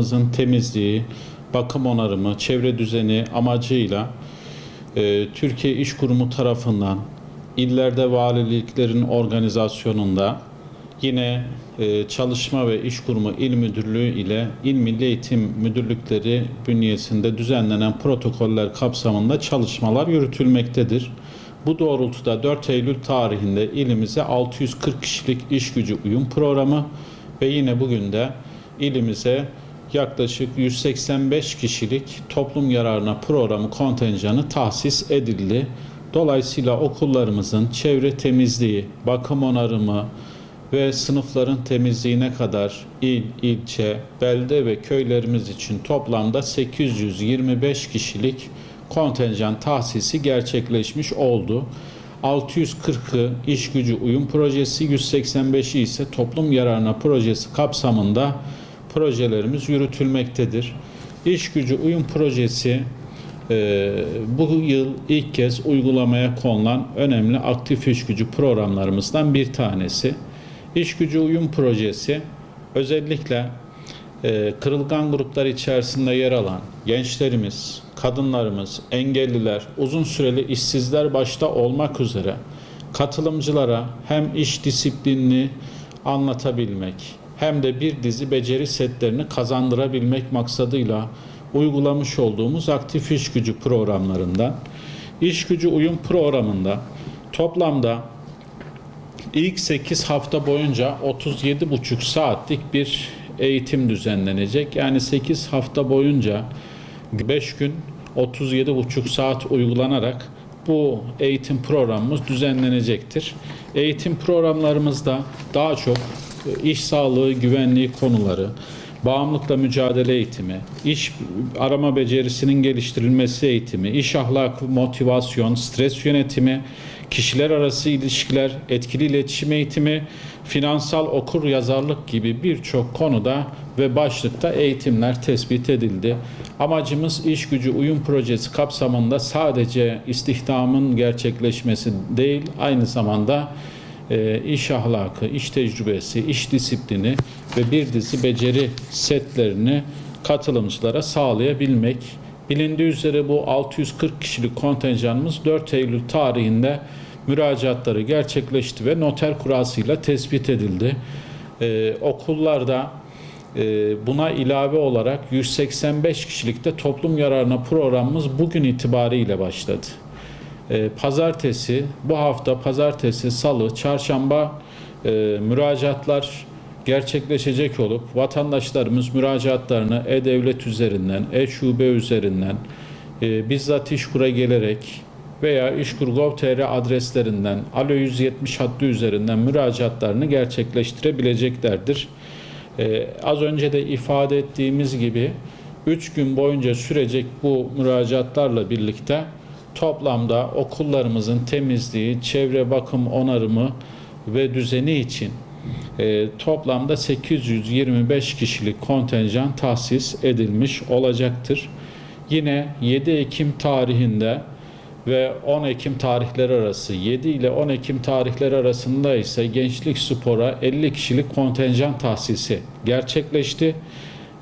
okullarımızın temizliği, bakım onarımı, çevre düzeni amacıyla e, Türkiye İş Kurumu tarafından illerde valiliklerin organizasyonunda yine e, Çalışma ve İş Kurumu İl Müdürlüğü ile İl Milli Eğitim Müdürlükleri bünyesinde düzenlenen protokoller kapsamında çalışmalar yürütülmektedir. Bu doğrultuda 4 Eylül tarihinde ilimize 640 kişilik iş gücü uyum programı ve yine bugün de ilimize yaklaşık 185 kişilik toplum yararına programı kontenjanı tahsis edildi. Dolayısıyla okullarımızın çevre temizliği, bakım onarımı ve sınıfların temizliğine kadar il, ilçe, belde ve köylerimiz için toplamda 825 kişilik kontenjan tahsisi gerçekleşmiş oldu. 640'ı iş gücü uyum projesi, 185'i ise toplum yararına projesi kapsamında projelerimiz yürütülmektedir. İş gücü uyum projesi e, bu yıl ilk kez uygulamaya konulan önemli aktif iş gücü programlarımızdan bir tanesi. İş gücü uyum projesi özellikle e, kırılgan gruplar içerisinde yer alan gençlerimiz, kadınlarımız, engelliler, uzun süreli işsizler başta olmak üzere katılımcılara hem iş disiplinini anlatabilmek hem de bir dizi beceri setlerini kazandırabilmek maksadıyla uygulamış olduğumuz aktif iş gücü programlarından iş gücü uyum programında toplamda İlk 8 hafta boyunca 37,5 saatlik bir eğitim düzenlenecek. Yani 8 hafta boyunca 5 gün 37,5 saat uygulanarak bu eğitim programımız düzenlenecektir. Eğitim programlarımızda daha çok iş sağlığı, güvenliği konuları, bağımlılıkla mücadele eğitimi, iş arama becerisinin geliştirilmesi eğitimi, iş ahlakı, motivasyon, stres yönetimi, kişiler arası ilişkiler, etkili iletişim eğitimi, finansal okur yazarlık gibi birçok konuda ve başlıkta eğitimler tespit edildi. Amacımız iş gücü uyum projesi kapsamında sadece istihdamın gerçekleşmesi değil, aynı zamanda e, iş ahlakı, iş tecrübesi, iş disiplini ve bir dizi beceri setlerini katılımcılara sağlayabilmek. Bilindiği üzere bu 640 kişilik kontenjanımız 4 Eylül tarihinde müracaatları gerçekleşti ve noter kurasıyla tespit edildi. Ee, okullarda e, buna ilave olarak 185 kişilikte toplum yararına programımız bugün itibariyle başladı. Ee, pazartesi, bu hafta pazartesi, salı, çarşamba e, müracaatlar gerçekleşecek olup vatandaşlarımız müracaatlarını e-devlet üzerinden, e-şube üzerinden, e, bizzat İşkur'a gelerek veya İşkur.gov.tr adreslerinden Alo 170 hattı üzerinden müracaatlarını gerçekleştirebileceklerdir. Ee, az önce de ifade ettiğimiz gibi 3 gün boyunca sürecek bu müracaatlarla birlikte toplamda okullarımızın temizliği, çevre bakım onarımı ve düzeni için e, toplamda 825 kişilik kontenjan tahsis edilmiş olacaktır. Yine 7 Ekim tarihinde ve 10 Ekim tarihleri arası 7 ile 10 Ekim tarihleri arasında ise Gençlik Spor'a 50 kişilik kontenjan tahsisi gerçekleşti.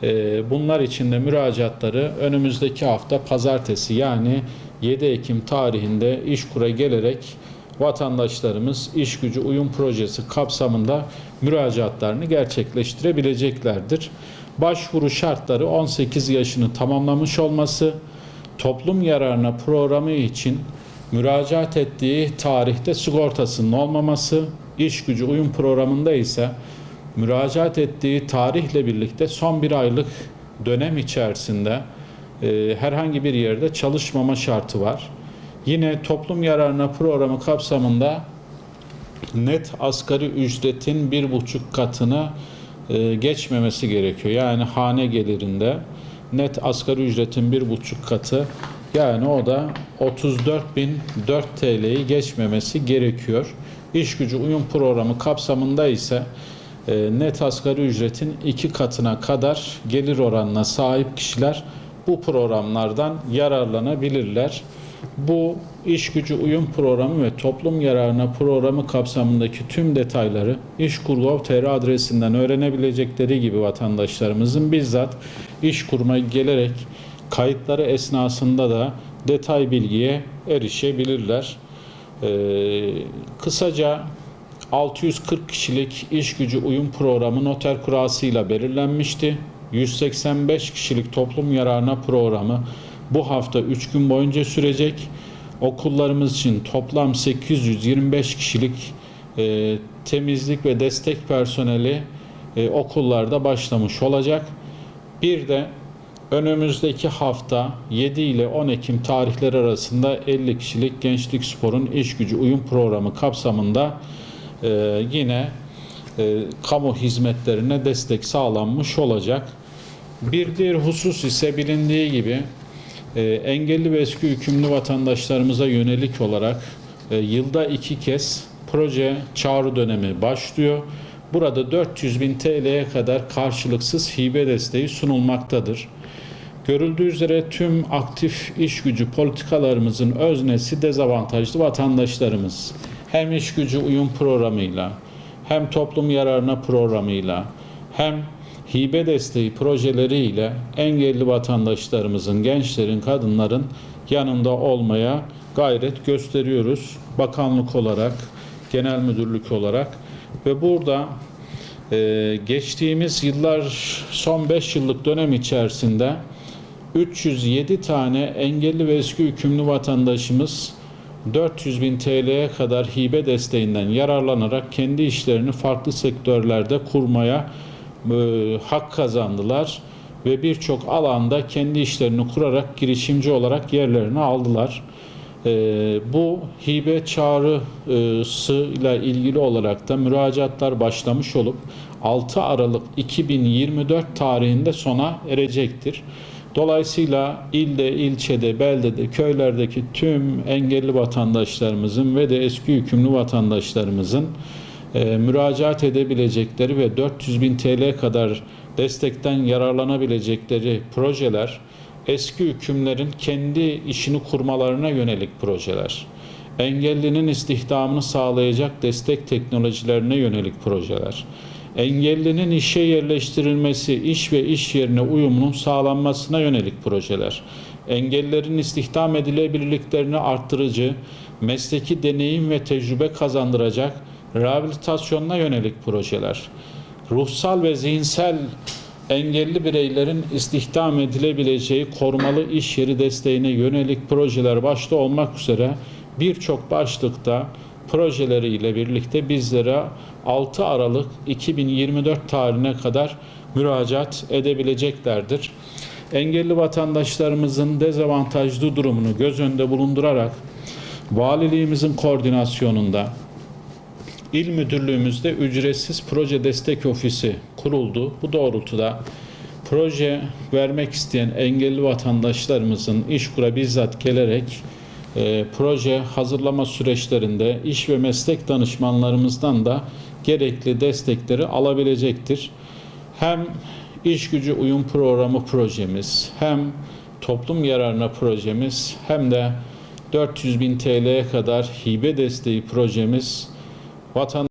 Ee, Bunlar için de müracaatları önümüzdeki hafta pazartesi yani 7 Ekim tarihinde İşkur'a gelerek vatandaşlarımız iş gücü uyum projesi kapsamında müracaatlarını gerçekleştirebileceklerdir. Başvuru şartları 18 yaşını tamamlamış olması, toplum yararına programı için müracaat ettiği tarihte sigortasının olmaması, iş gücü uyum programında ise müracaat ettiği tarihle birlikte son bir aylık dönem içerisinde e, herhangi bir yerde çalışmama şartı var. Yine toplum yararına programı kapsamında net asgari ücretin bir buçuk katını e, geçmemesi gerekiyor. Yani hane gelirinde net asgari ücretin bir buçuk katı yani o da 34.004 TL'yi geçmemesi gerekiyor. İş gücü uyum programı kapsamında ise e, net asgari ücretin iki katına kadar gelir oranına sahip kişiler bu programlardan yararlanabilirler. Bu iş gücü uyum programı ve toplum yararına programı kapsamındaki tüm detayları İşkur.gov.tr adresinden öğrenebilecekleri gibi vatandaşlarımızın bizzat İşkur'uma gelerek kayıtları esnasında da detay bilgiye erişebilirler. Ee, kısaca 640 kişilik iş gücü uyum programı noter kurasıyla belirlenmişti. 185 kişilik toplum yararına programı bu hafta 3 gün boyunca sürecek. Okullarımız için toplam 825 kişilik e, temizlik ve destek personeli e, okullarda başlamış olacak. Bir de önümüzdeki hafta 7 ile 10 Ekim tarihleri arasında 50 kişilik Gençlik Spor'un iş gücü uyum programı kapsamında e, yine e, kamu hizmetlerine destek sağlanmış olacak. Bir diğer husus ise bilindiği gibi e, engelli ve eski hükümlü vatandaşlarımıza yönelik olarak e, yılda iki kez proje çağrı dönemi başlıyor. Burada 400 bin TL'ye kadar karşılıksız hibe desteği sunulmaktadır. Görüldüğü üzere tüm aktif iş gücü politikalarımızın öznesi dezavantajlı vatandaşlarımız. Hem iş gücü uyum programıyla, hem toplum yararına programıyla, hem hibe desteği projeleriyle engelli vatandaşlarımızın, gençlerin, kadınların yanında olmaya gayret gösteriyoruz. Bakanlık olarak, genel müdürlük olarak ve burada e, geçtiğimiz yıllar son 5 yıllık dönem içerisinde 307 tane engelli ve eski hükümlü vatandaşımız 400 bin TL'ye kadar hibe desteğinden yararlanarak kendi işlerini farklı sektörlerde kurmaya e, hak kazandılar ve birçok alanda kendi işlerini kurarak girişimci olarak yerlerini aldılar. E, bu hibe çağrısı ile ilgili olarak da müracaatlar başlamış olup 6 Aralık 2024 tarihinde sona erecektir. Dolayısıyla ilde, ilçede, beldede, köylerdeki tüm engelli vatandaşlarımızın ve de eski hükümlü vatandaşlarımızın e, müracaat edebilecekleri ve 400 bin TL kadar destekten yararlanabilecekleri projeler, eski hükümlerin kendi işini kurmalarına yönelik projeler, engellinin istihdamını sağlayacak destek teknolojilerine yönelik projeler, engellinin işe yerleştirilmesi, iş ve iş yerine uyumunun sağlanmasına yönelik projeler, engellilerin istihdam edilebilirliklerini arttırıcı, mesleki deneyim ve tecrübe kazandıracak rehabilitasyonuna yönelik projeler, ruhsal ve zihinsel engelli bireylerin istihdam edilebileceği korumalı iş yeri desteğine yönelik projeler başta olmak üzere birçok başlıkta projeleriyle birlikte bizlere 6 Aralık 2024 tarihine kadar müracaat edebileceklerdir. Engelli vatandaşlarımızın dezavantajlı durumunu göz önünde bulundurarak valiliğimizin koordinasyonunda İl Müdürlüğümüzde ücretsiz proje destek ofisi kuruldu. Bu doğrultuda proje vermek isteyen engelli vatandaşlarımızın İşkur'a bizzat gelerek e, proje hazırlama süreçlerinde iş ve meslek danışmanlarımızdan da gerekli destekleri alabilecektir. Hem iş gücü uyum programı projemiz hem toplum yararına projemiz hem de 400 bin TL'ye kadar hibe desteği projemiz quarter